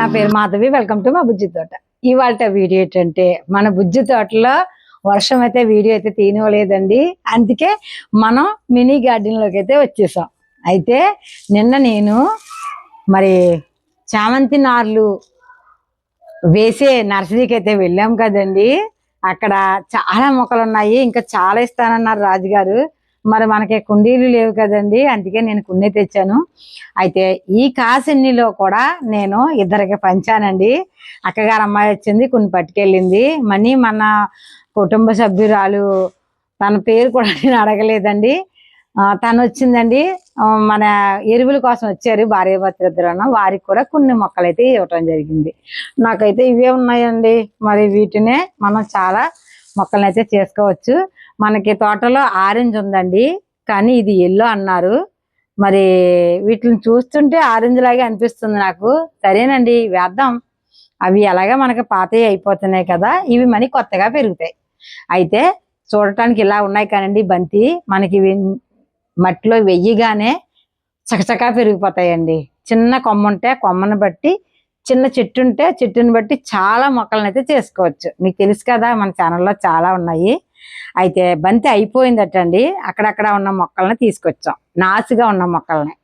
నా పేరు Madhavi. Welcome to మా బుజ్జి తోట. ఇవాళ వీడియో ఏంటంటే మన బుజ్జి తోటలో వర్షం అయితే వీడియో అయితే తీయనివ్వలేదండి అందుకే మనం మినీ గార్డెన్లోకి అయితే వచ్చేసాం. అయితే నిన్న నేను మరి చామంతి నార్లు వేసే నర్సరీకి అయితే వెళ్ళాం కదండి. అక్కడ చాలా మొక్కలు ఉన్నాయి. ఇంకా చాలా ఇస్తానన్నారు రాజుగారు. మరి మనకి కుండీలు లేవు కదండి అందుకే నేను కుండీ తెచ్చాను. అయితే ఈ కాసిన్నిలో కూడా నేను ఇద్దరికి పంచానండి. అక్కగారు అమ్మాయి వచ్చింది కొన్ని పట్టుకెళ్ళింది. మనీ మన కుటుంబ సభ్యురాలు తన పేరు కూడా నేను అడగలేదండి. తను వచ్చిందండి. మన ఎరువుల కోసం వచ్చారు భార్య భర్తలిద్దరు వారికి కూడా కొన్ని మొక్కలు అయితే ఇవ్వటం జరిగింది. నాకైతే ఇవే ఉన్నాయండి. మరి వీటినే మనం చాలా మొక్కలను అయితే చేసుకోవచ్చు. మనకి తోటలో ఆరెంజ్ ఉందండి. కానీ ఇది ఎల్లో అన్నారు. మరి వీటిని చూస్తుంటే ఆరెంజ్ లాగే అనిపిస్తుంది నాకు. సరేనండి వేద్దాం. అవి ఎలాగా మనకి పాతవి అయిపోతున్నాయి కదా ఇవి మని కొత్తగా పెరుగుతాయి. అయితే చూడటానికి ఇలా ఉన్నాయి కానండి బంతి. మనకి మట్టిలో వెయ్యగానే చకచకా పెరిగిపోతాయండి. చిన్న కొమ్మ ఉంటే కొమ్మను బట్టి చిన్న చెట్టు ఉంటే చెట్టుని బట్టి చాలా మొక్కలను అయితే చేసుకోవచ్చు. మీకు తెలుసు కదా మన ఛానల్లో చాలా ఉన్నాయి. అయితే బంతి అయిపోయిందటండి. అక్కడక్కడ ఉన్న మొక్కల్ని తీసుకొచ్చాం. నాసుగా ఉన్న మొక్కల్ని.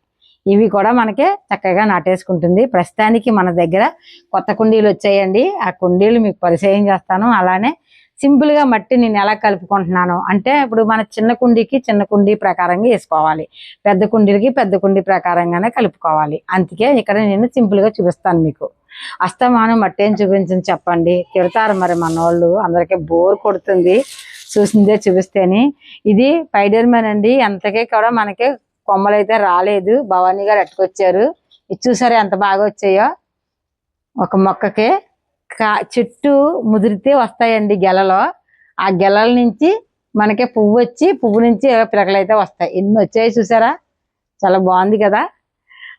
ఇవి కూడా మనకి చక్కగా నాటేసుకుంటుంది. ప్రస్తుతానికి మన దగ్గర కొత్త కుండీలు వచ్చాయండి. ఆ కుండీలు మీకు పరిచయం చేస్తాను. అలానే సింపుల్గా మట్టి నేను ఎలా కలుపుకుంటున్నాను అంటే ఇప్పుడు మన చిన్న కుండీకి చిన్న కుండీ ప్రకారంగా వేసుకోవాలి. పెద్ద కుండీలకి పెద్ద కుండీ ప్రకారంగానే కలుపుకోవాలి. అందుకే ఇక్కడ నేను సింపుల్గా చూపిస్తాను మీకు. అస్తమానం మట్టి ఏం చూపించని చెప్పండి. తిడతారు మరి మన వాళ్ళు అందరికీ బోర్ కొడుతుంది. చూసిందే చూపిస్తేని ఇది పైడర్మెన్ అండి. అంతకే కూడా మనకి కొమ్మలు అయితే రాలేదు. భవానీ గారు అట్టుకొచ్చారు. ఇది చూసారా ఎంత బాగా వచ్చాయో? ఒక మొక్కకి కా చెట్టు ముదిరితే వస్తాయండి గెలలో. ఆ గెలల నుంచి మనకి పువ్వు వచ్చి పువ్వు నుంచి పిలకలు అయితే వస్తాయి. ఎన్ని వచ్చాయి చూసారా? చాలా బాగుంది కదా?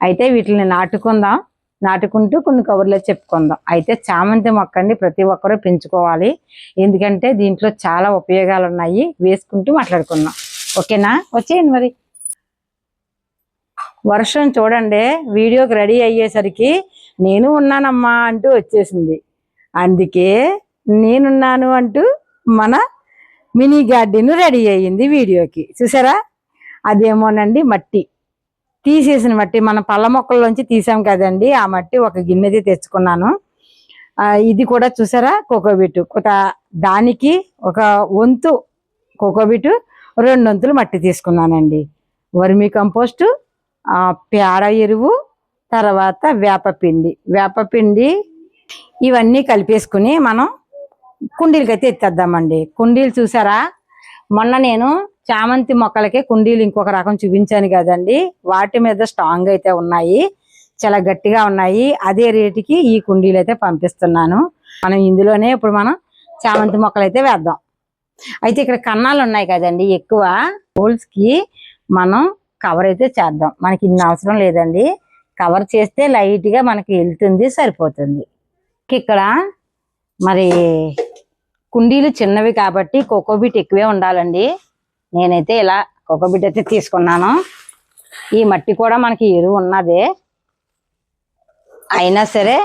అయితే వీటిని నాటుకుందాం. నాటుకుంటూ కొన్ని కబుర్లో చెప్పుకుందాం. అయితే చామంతి మొక్క అండి ప్రతి ఒక్కరూ పెంచుకోవాలి. ఎందుకంటే దీంట్లో చాలా ఉపయోగాలు ఉన్నాయి వేసుకుంటూ మాట్లాడుకుందాం. ఓకేనా? వచ్చేయండి మరి. వర్షం చూడండి వీడియోకి రెడీ అయ్యేసరికి నేను ఉన్నానమ్మా అంటూ వచ్చేసింది. అందుకే నేనున్నాను అంటూ మన మినీ గార్డెన్ రెడీ అయ్యింది వీడియోకి. చూసారా? అదేమోనండి మట్టి. తీసేసిన మట్టి మన పళ్ళ మొక్కల్లోంచి తీసాం కదండి. ఆ మట్టి ఒక గిన్నెది తెచ్చుకున్నాను. ఇది కూడా చూసారా? కోకోబిట్. ఒక దానికి ఒక వంతు కోకోబిట్ రెండు వంతులు మట్టి తీసుకున్నానండి. వర్మి కంపోస్ట్ పేడ ఎరువు తర్వాత వేపపిండి. వేపపిండి ఇవన్నీ కలిపేసుకుని మనం కుండీలకి అయితే ఎత్తేద్దామండి. కుండీలు చూసారా? మొన్న నేను చామంతి మొక్కలకే కుండీలు ఇంకొక రకం చూపించాను కదండి. వాటి మీద స్ట్రాంగ్ అయితే ఉన్నాయి. చాలా గట్టిగా ఉన్నాయి. అదే రేటుకి ఈ కుండీలు అయితే పంపిస్తున్నాను. మనం ఇందులోనే ఇప్పుడు మనం చామంతి మొక్కలు అయితే వేద్దాం. అయితే ఇక్కడ కన్నాలు ఉన్నాయి కదండి ఎక్కువ. హోల్స్కి మనం కవర్ అయితే చేద్దాం. మనకి ఇన్ని అవసరం లేదండి. కవర్ చేస్తే లైట్గా మనకి వెళ్తుంది సరిపోతుంది. ఇక్కడ మరి కుండీలు చిన్నవి కాబట్టి కోకోబీట్ ఎక్కువే ఉండాలండి. నేనైతే ఇలా బిడ్డ అయితే తీసుకున్నాను. ఈ మట్టి కూడా మనకి ఎరువు ఉన్నదే. అయినా సరే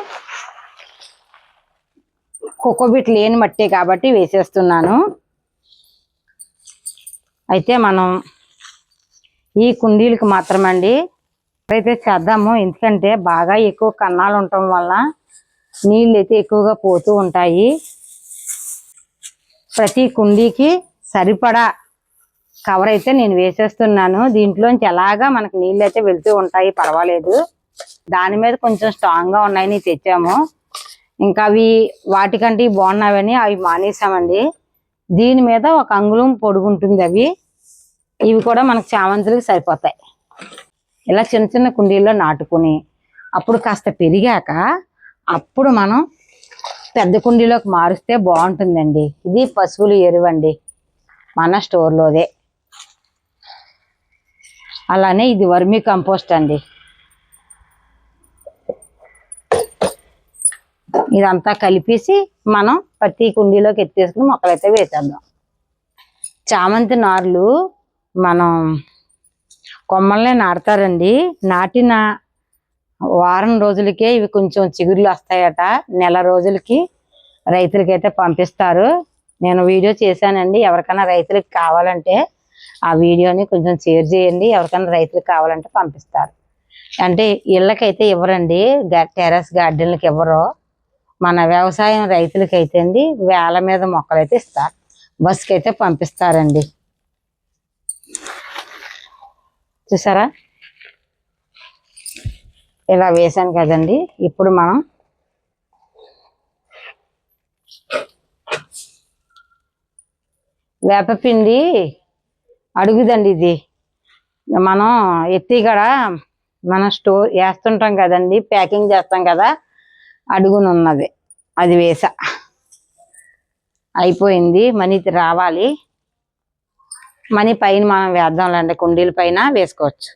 బిట్ లేని మట్టి కాబట్టి వేసేస్తున్నాను. అయితే మనం ఈ కుండీలకు మాత్రమండి అయితే చేద్దాము ఎందుకంటే బాగా ఎక్కువ కన్నాలు ఉండటం వల్ల నీళ్ళు అయితే ఎక్కువగా పోతూ ఉంటాయి. ప్రతి కుండీకి సరిపడా కవర్ అయితే నేను వేసేస్తున్నాను. దీంట్లోంచి ఎలాగా మనకు నీళ్ళు అయితే వెళ్తూ ఉంటాయి పర్వాలేదు. దాని మీద కొంచెం స్ట్రాంగ్గా ఉన్నాయని తెచ్చాము. ఇంకా అవి వాటికంటే ఇవి బాగున్నావని అవి మానేసామండి. దీని మీద ఒక అంగుళం పొడుగుంటుంది అవి. ఇవి కూడా మనకు చామంతులకు సరిపోతాయి. ఇలా చిన్న చిన్న కుండీల్లో నాటుకుని అప్పుడు కాస్త పెరిగాక అప్పుడు మనం పెద్ద కుండీలోకి మారుస్తే బాగుంటుందండి. ఇది పశువుల ఎరువండి. మన స్టోర్లోదే. అలానే ఇది వర్మీ కంపోస్ట్ అండి. ఇదంతా కలిపేసి మనం ప్రతి కుండీలోకి ఎత్తేసుకుని మొక్కలైతే వేసేద్దాం. చామంతి నార్లు మనం కొమ్మల్నే నాటుతారండి. నాటిన వారం రోజులకే ఇవి కొంచెం చిగుర్లు వస్తాయట. నెల రోజులకి రైతులకైతే పంపిస్తారు. నేను వీడియో చేశానండి. ఎవరికైనా రైతులకు కావాలంటే ఆ వీడియోని కొంచెం షేర్ చేయండి. ఎవరికైనా రైతులకు కావాలంటే పంపిస్తారు. అంటే ఇళ్ళకైతే ఇవ్వరండి. టెరస్ టెర్రస్ గార్డెన్లకు ఇవ్వరు. మన వ్యవసాయం రైతులకి అయితే అండి వేల మీద మొక్కలైతే ఇస్తారు. బస్కి అయితే పంపిస్తారండి. చూసారా? ఇలా వేసాను కదండి. ఇప్పుడు మనం వేపపిండి అడుగుదండి ఇది. మనం ఎత్తి కూడా మనం స్టోర్ వేస్తుంటాం కదండి ప్యాకింగ్ చేస్తాం కదా అడుగునున్నది అది వేసా. అయిపోయింది. మనీ రావాలి. మనీ పైన మనం వేద్దాంలేండి కుండీల పైన వేసుకోవచ్చు.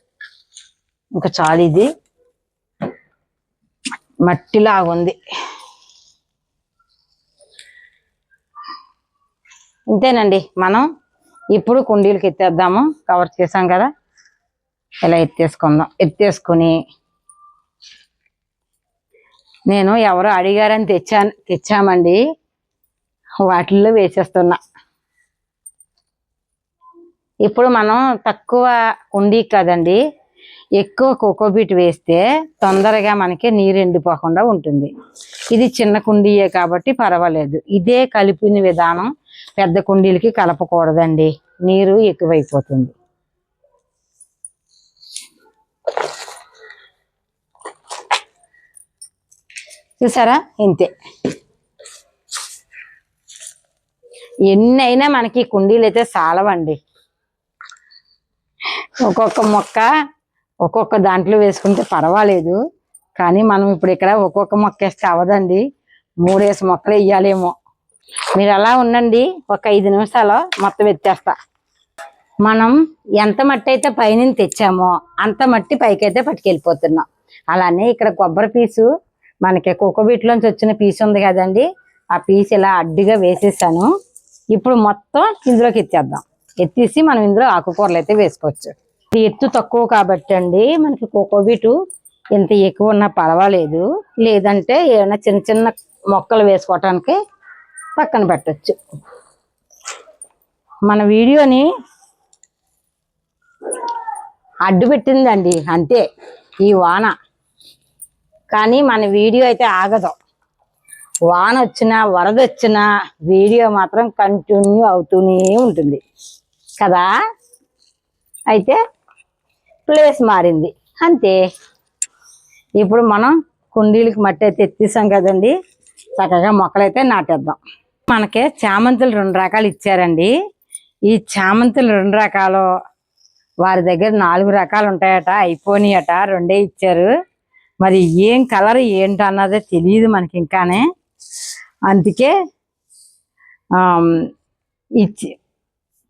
ఇంకా చాలు ఇది. మట్టిలాగుంది. ఇంతేనండి. మనం ఇప్పుడు కుండీలకి ఎత్తేద్దాము. కవర్ చేసాం కదా. ఇలా ఎత్తేసుకుందాం. ఎత్తేసుకుని నేను ఎవరో అడిగారని తెచ్చాను తెచ్చామండి. వాటిల్లో వేసేస్తున్నా. ఇప్పుడు మనం తక్కువ కుండీ కదండి. ఎక్కువ కోకోబీట్ వేస్తే తొందరగా మనకి నీరు ఎండిపోకుండా ఉంటుంది. ఇది చిన్న కుండీయే కాబట్టి పర్వాలేదు. ఇదే కలిపిన విధానం పెద్ద కుండీలకి కలపకూడదండి. నీరు ఎక్కువైపోతుంది. చూసారా? ఇంతే. ఎన్ని అయినా మనకి కుండీలు అయితే చాలవండి ఒక్కొక్క మొక్క ఒక్కొక్క దాంట్లో వేసుకుంటే పర్వాలేదు. కానీ మనం ఇప్పుడు ఇక్కడ ఒక్కొక్క మొక్క వేస్తే అవదండి మూడేసి మొక్కలు వేయాలేమో. మీరు అలా ఉండండి ఒక ఐదు నిమిషాలు మొత్తం ఎత్తేస్తా. మనం ఎంత మట్టి అయితే పైన తెచ్చామో అంత మట్టి పైకైతే పట్టుకెళ్ళిపోతున్నాం. అలానే ఇక్కడ కొబ్బరి పీసు మనకి కోకోబీట్లోంచి వచ్చిన పీసు ఉంది కదండి ఆ పీస్ ఇలా అడ్డుగా వేసేసాను. ఇప్పుడు మొత్తం ఇందులోకి ఎత్తేద్దాం. ఎత్తేసి మనం ఇందులో ఆకుకూరలు అయితే వేసుకోవచ్చు. ఇది ఎత్తు తక్కువ కాబట్టి అండి మనకి కోకోబీటు ఇంత ఎక్కువ ఉన్నా పర్వాలేదు. లేదంటే ఏమైనా చిన్న చిన్న మొక్కలు వేసుకోవటానికి పక్కన పెట్టచ్చు. మన వీడియోని అడ్డు పెట్టిందండి అంతే ఈ వాన. కానీ మన వీడియో అయితే ఆగదు. వాన వచ్చినా వరద వచ్చినా వీడియో మాత్రం కంటిన్యూ అవుతూనే ఉంటుంది. కదా? అయితే ప్లేస్ మారింది అంతే. ఇప్పుడు మనం కుండీలకి మట్టి అయితే ఎత్తేసాం కదండి చక్కగా మొక్కలైతే నాటేద్దాం. మనకి చామంతులు రెండు రకాలు ఇచ్చారండి. ఈ చామంతులు రెండు రకాలు వారి దగ్గర నాలుగు రకాలు ఉంటాయట అయిపోయినాయట రెండే ఇచ్చారు. మరి ఏం కలర్ ఏంటి అన్నదే తెలియదు మనకి ఇంకానే అందుకే ఇచ్చి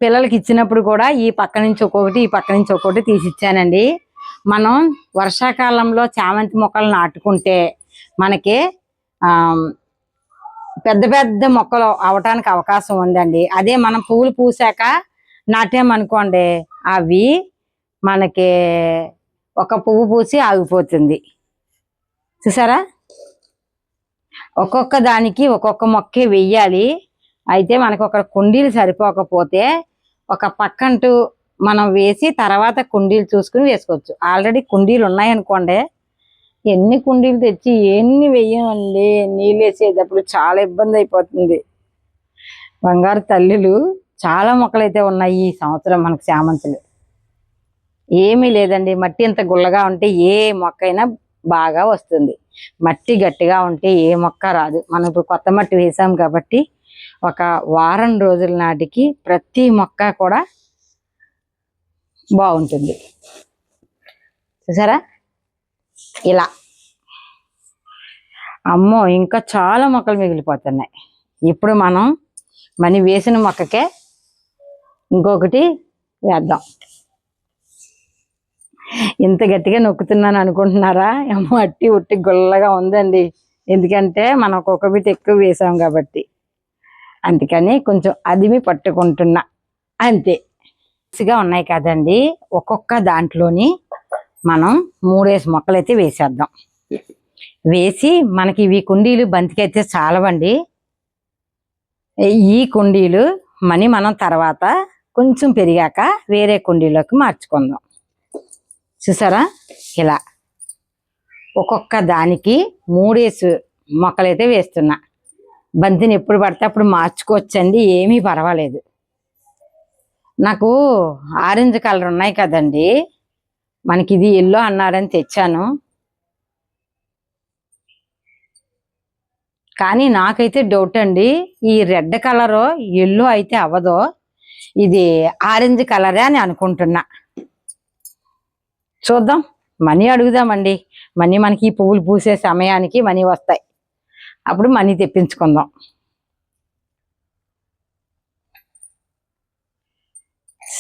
పిల్లలకి ఇచ్చినప్పుడు కూడా ఈ పక్క నుంచి ఒక్కొక్కటి ఈ పక్క నుంచి ఒక్కొక్కటి తీసి ఇచ్చానండి మనం వర్షాకాలంలో చామంతి మొక్కలు నాటుకుంటే మనకి పెద్ద పెద్ద మొక్కలు అవటానికి అవకాశం ఉందండి. అదే మనం పువ్వులు పూసాక నాటామనుకోండి అవి మనకి ఒక పువ్వు పూసి ఆగిపోతుంది. చూసారా? ఒక్కొక్క దానికి ఒక్కొక్క మొక్కే వెయ్యాలి. అయితే మనకు ఒక కుండీలు సరిపోకపోతే ఒక పక్కంటూ మనం వేసి తర్వాత కుండీలు చూసుకుని వేసుకోవచ్చు. ఆల్రెడీ కుండీలు ఉన్నాయనుకోండి ఎన్ని కుండీలు తెచ్చి ఎన్ని వెయ్యమండి? నీళ్ళు వేసేటప్పుడు చాలా ఇబ్బంది అయిపోతుంది. బంగారు తల్లులు చాలా మొక్కలైతే ఉన్నాయి ఈ సంవత్సరం మనకు చామంతులు. ఏమీ లేదండి. మట్టి ఇంత గుల్లగా ఉంటే ఏ మొక్క అయినా బాగా వస్తుంది. మట్టి గట్టిగా ఉంటే ఏ మొక్క రాదు. మనం ఇప్పుడు కొత్త మట్టి వేసాం కాబట్టి ఒక వారం రోజుల నాటికి ప్రతి మొక్క కూడా బాగుంటుంది. చూసారా? ఇలా. అమ్మో ఇంకా చాలా మొక్కలు మిగిలిపోతున్నాయి. ఇప్పుడు మనం మనీ వేసిన మొక్కకే ఇంకొకటి వేద్దాం. ఇంత గట్టిగా నొక్కుతున్నాను అనుకుంటున్నారా? ఏమో అట్టి ఉట్టి గుల్లగా ఉందండి. ఎందుకంటే మనం ఒక్కొక్క బిట్ ఎక్కువ వేసాం కాబట్టి. అందుకని కొంచెం అదిమి పట్టుకుంటున్నా. అంతే. గా ఉన్నాయి కదండి. ఒక్కొక్క దాంట్లోని మనం మూడేసి మొక్కలు అయితే వేసేద్దాం. వేసి మనకి ఇవి కుండీలు బంతికైతే చాలవండి. ఈ కుండీలు మనీ మనం తర్వాత కొంచెం పెరిగాక వేరే కుండీలోకి మార్చుకుందాం. చూసారా? ఇలా ఒక్కొక్క దానికి మూడేసి మొక్కలైతే వేస్తున్నా. బంతిని ఎప్పుడు పడితే అప్పుడు మార్చుకోవచ్చండి ఏమీ పర్వాలేదు. నాకు ఆరెంజ్ కలర్ ఉన్నాయి కదండి. మనకి ఇది ఎల్లో అన్నారని తెచ్చాను. కానీ నాకైతే డౌట్ అండి ఈ రెడ్ కలర్ ఎల్లో అయితే అవ్వదు ఇది ఆరెంజ్ కలరే అని అనుకుంటున్నా. చూద్దాం మనీ అడుగుదామండి. మనీ మనకి ఈ పువ్వులు పూసే సమయానికి మనీ వస్తాయి. అప్పుడు మనీ తెప్పించుకుందాం.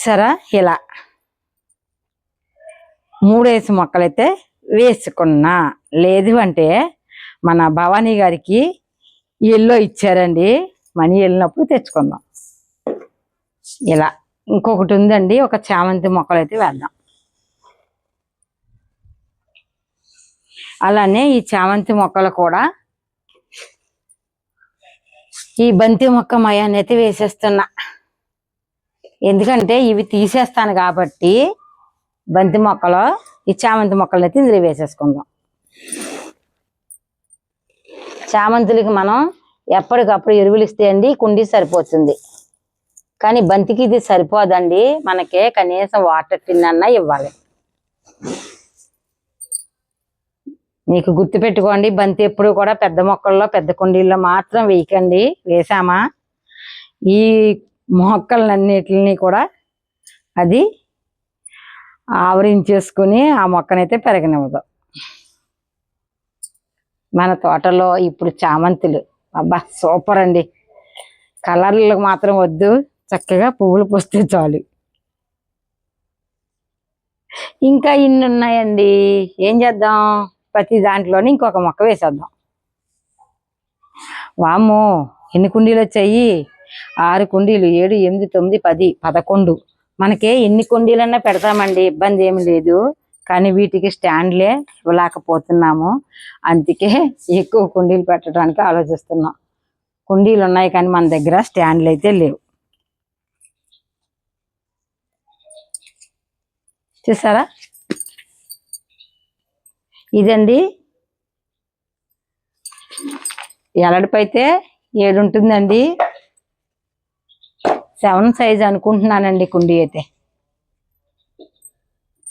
సరే ఇలా. మూడేసి మొక్కలైతే వేసుకున్నా. లేదు అంటే మన భవానీ గారికి ఎల్లో ఇచ్చారండి. మనీ వెళ్ళినప్పుడు తెచ్చుకుందాం. ఇలా ఇంకొకటి ఉందండి. ఒక చామంతి మొక్కలు అయితే వేద్దాం. అలానే ఈ చామంతి మొక్కలు కూడా ఈ బంతి మొక్క మయాన్ని అయితే వేసేస్తున్నా. ఎందుకంటే ఇవి తీసేస్తాను కాబట్టి బంతి మొక్కలు ఈ చామంతి మొక్కలు అయితే ఇందులో వేసేసుకుందాం. చామంతులకి మనం ఎప్పటికప్పుడు ఎరువులు ఇస్తే అండి కుండీ సరిపోతుంది. కానీ బంతికి ఇది సరిపోదండి. మనకే కనీసం వాటర్ టిన్ అన్నా ఇవ్వాలి. మీకు గుర్తు పెట్టుకోండి బంతి ఎప్పుడు కూడా పెద్ద మొక్కల్లో పెద్ద కుండీల్లో మాత్రం వేయకండి. వేసామా? ఈ మొక్కలన్నిటిని కూడా అది ఆవరించేసుకుని ఆ మొక్కనైతే పెరగనివ్వదు. మన తోటలో ఇప్పుడు చామంతులు. అబ్బా సూపర్ అండి. కలర్లకు మాత్రం వద్దు. చక్కగా పువ్వులు పూస్తే చాలు. ఇంకా ఇన్ని ఉన్నాయండి. ఏం చేద్దాం? ప్రతి దాంట్లోనే ఇంకొక మొక్క వేసేద్దాం. వామ్మో ఎన్ని కుండీలు వచ్చాయి? ఆరు కుండీలు. ఏడు ఎనిమిది తొమ్మిది పది పదకొండు. మనకే ఎన్ని కుండీలన్నా పెడతామండి ఇబ్బంది ఏమి లేదు. కానీ వీటికి స్టాండ్లే ఇవ్వలేకపోతున్నాము. అందుకే ఎక్కువ కుండీలు పెట్టడానికి ఆలోచిస్తున్నాం. కుండీలు ఉన్నాయి కానీ మన దగ్గర స్టాండ్లు అయితే లేవు. చూసారా? ఇదండి. ఎలడిపైతే ఏడు ఉంటుందండి సెవెన్ సైజ్ అనుకుంటున్నానండి కుండీ అయితే.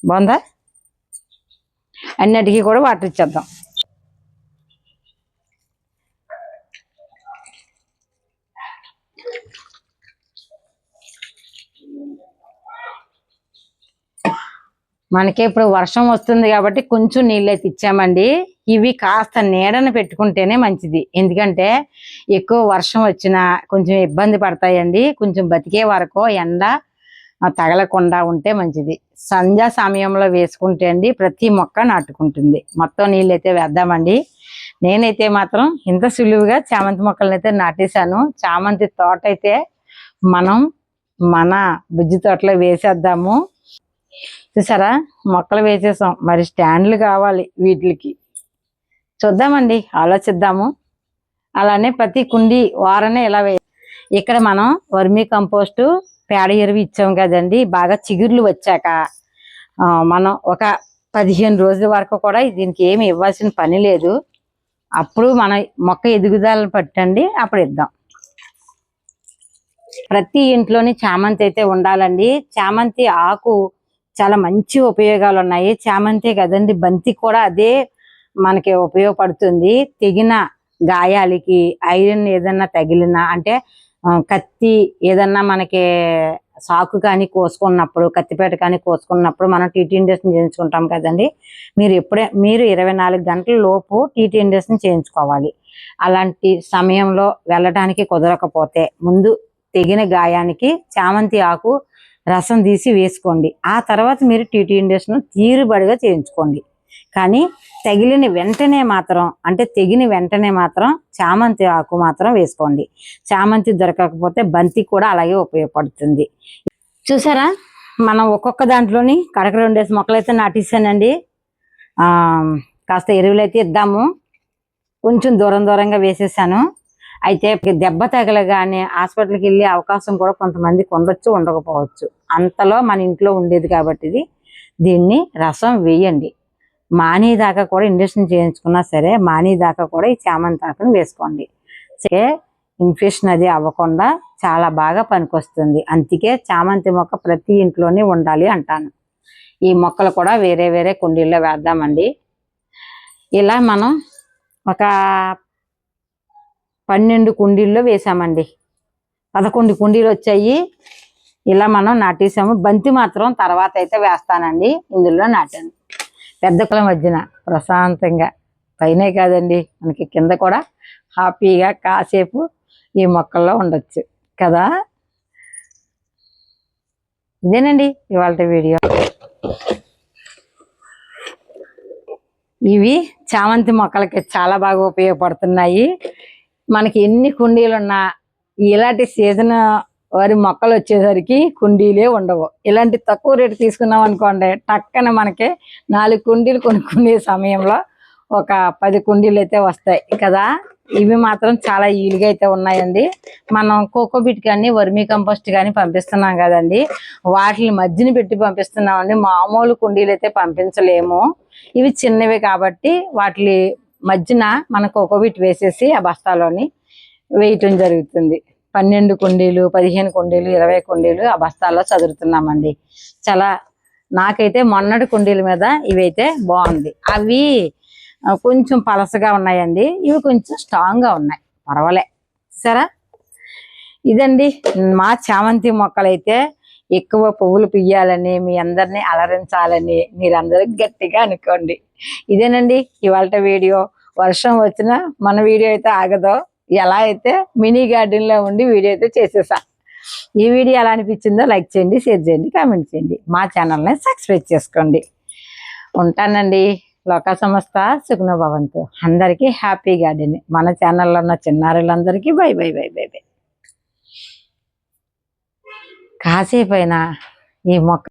బాగుందా? అన్నిటికీ కూడా వాటర్ ఇచ్చేద్దాం. మనకి ఇప్పుడు వర్షం వస్తుంది కాబట్టి కొంచెం నీళ్ళు అయితే ఇచ్చామండి ఇవి కాస్త నీడను పెట్టుకుంటేనే మంచిది. ఎందుకంటే ఎక్కువ వర్షం వచ్చినా కొంచెం ఇబ్బంది పడతాయండి. కొంచెం బతికే వరకు ఎండ తగలకుండా ఉంటే మంచిది. సంధ్యా సమయంలో వేసుకుంటే అండి ప్రతి మొక్క నాటుకుంటుంది. మొత్తం నీళ్ళు అయితే వేద్దామండి. నేనైతే మాత్రం ఇంత సులువుగా చామంతి మొక్కలను అయితే నాటేశాను. చామంతి తోట అయితే మనం మన బుజ్జి తోటలో వేసేద్దాము. చూసారా? మొక్కలు వేసేసాం. మరి స్టాండ్లు కావాలి వీటికి. చూద్దామండి. ఆలోచిద్దాము. అలానే ప్రతి కుండి వారనే ఇలా వే ఇక్కడ మనం వర్మీ కంపోస్ట్ పేడ ఎరువు ఇచ్చాం కదండి. బాగా చిగుర్లు వచ్చాక మనం ఒక పదిహేను రోజుల వరకు కూడా దీనికి ఏమి ఇవ్వాల్సిన పని లేదు. అప్పుడు మన మొక్క ఎదుగుదలను పట్టండి. అప్పుడు ఇద్దాం. ప్రతి ఇంట్లోని చామంతి అయితే ఉండాలండి. చామంతి ఆకు చాలా మంచి ఉపయోగాలు ఉన్నాయి చామంతి కదండి బంతి కూడా అదే మనకి ఉపయోగపడుతుంది. తెగిన గాయాలకి ఐరన్ ఏదన్నా తగిలినా అంటే కత్తి ఏదన్నా మనకి సాకు కానీ కోసుకున్నప్పుడు కత్తిపేట కానీ కోసుకున్నప్పుడు మనం టీటీ ఇండస్ట్రీ చేయించుకుంటాం కదండి. మీరు ఎప్పుడే మీరు ఇరవై నాలుగు గంటల లోపు టీటీ ఇండస్ట్రీ చేయించుకోవాలి. అలాంటి సమయంలో వెళ్ళడానికి కుదరకపోతే ముందు తెగిన గాయానికి చామంతి ఆకు రసం తీసి వేసుకోండి. ఆ తర్వాత మీరు టీటీ ఇండస్ట్రీని తీరుబడిగా చేయించుకోండి. కానీ తగిలిన వెంటనే మాత్రం అంటే తెగిన వెంటనే మాత్రం చామంతి ఆకు మాత్రం వేసుకోండి. చామంతి దొరకకపోతే బంతి కూడా అలాగే ఉపయోగపడుతుంది. చూసారా? మనం ఒక్కొక్క దాంట్లోని కడక రెండేసి మొక్కలు అయితే నాటిస్తానండి కాస్త ఎరువులు అయితే ఇద్దాము. కొంచెం దూరం దూరంగా వేసేసాను. అయితే దెబ్బ తగలగానే హాస్పిటల్కి వెళ్ళే అవకాశం కూడా కొంతమందికి ఉండొచ్చు ఉండకపోవచ్చు. అంతలో మన ఇంట్లో ఉండేది కాబట్టి ఇది. దీన్ని రసం వేయండి. మానీ దాకా కూడా ఇంజక్షన్ చేయించుకున్నా సరే మానీ దాకా కూడా ఈ చామంతి ఆకుని వేసుకోండి. సరే ఇన్ఫెక్షన్ అది అవ్వకుండా చాలా బాగా పనికొస్తుంది. అందుకే చామంతి మొక్క ప్రతి ఇంట్లోనే ఉండాలి అంటాను. ఈ మొక్కలు కూడా వేరే వేరే కుండీల్లో వేద్దామండి. ఇలా మనం ఒక పన్నెండు కుండీల్లో వేసామండి. పదకొండు కుండీలు వచ్చాయి. ఇలా మనం నాటేసాము. బంతి మాత్రం తర్వాత అయితే వేస్తానండి. ఇందులో నాటాను. పెద్ద కుల మధ్యన ప్రశాంతంగా. పైనే కాదండి మనకి కింద కూడా హ్యాపీగా కాసేపు ఈ మొక్కల్లో ఉండొచ్చు. కదా? ఇదేనండి ఇవాళ వీడియో. ఇవి చామంతి మొక్కలకి చాలా బాగా ఉపయోగపడుతున్నాయి. మనకి ఎన్ని కుండీలు ఉన్నా ఇలాంటి సీజన్ వారి మొక్కలు వచ్చేసరికి కుండీలే ఉండవు. ఇలాంటి తక్కువ రేటు తీసుకున్నాం అనుకోండి టక్కన మనకి నాలుగు కుండీలు కొనుక్కునే సమయంలో ఒక పది కుండీలు అయితే వస్తాయి. కదా? ఇవి మాత్రం చాలా ఈలుగా అయితే ఉన్నాయండి. మనం కోకోబిట్ కానీ వర్మీ కంపోస్ట్ కానీ పంపిస్తున్నాం కదండి. వాటిని మధ్యన పెట్టి పంపిస్తున్నామండి. మామూలు కుండీలు అయితే పంపించలేము. ఇవి చిన్నవి కాబట్టి వాటి మధ్యన మనకు ఒకవిటి వేసేసి ఆ బస్తాలోని వేయటం జరుగుతుంది. పన్నెండు కుండీలు పదిహేను కుండీలు ఇరవై కుండీలు ఆ బస్తాల్లో చదువుతున్నామండి చాలా నాకైతే మొన్నటి కుండీల మీద ఇవైతే బాగుంది. అవి కొంచెం పలసగా ఉన్నాయండి. ఇవి కొంచెం స్ట్రాంగ్గా ఉన్నాయి. పర్వాలే. సరే. ఇదండి మా చామంతి మొక్కలైతే ఎక్కువ పువ్వులు పియ్యాలని మీ అందరినీ అలరించాలని మీరందరూ గట్టిగా అనుకోండి. ఇదేనండి ఇవాళ వీడియో. వర్షం వచ్చినా మన వీడియో అయితే ఆగదు. ఎలా అయితే మినీ గార్డెన్లో ఉండి వీడియో అయితే చేసేసా. ఈ వీడియో ఎలా అనిపించిందో లైక్ చేయండి షేర్ చేయండి కామెంట్ చేయండి. మా ఛానల్ని సబ్స్క్రైబ్ చేసుకోండి. ఉంటానండి. లోక సంస్థ సుగుణ భవంతు. అందరికీ హ్యాపీ గార్డెన్ మన ఛానల్లో ఉన్న చిన్నారులందరికీ bye bye bye bye bye. కాసేపైనా ఈ మొక్క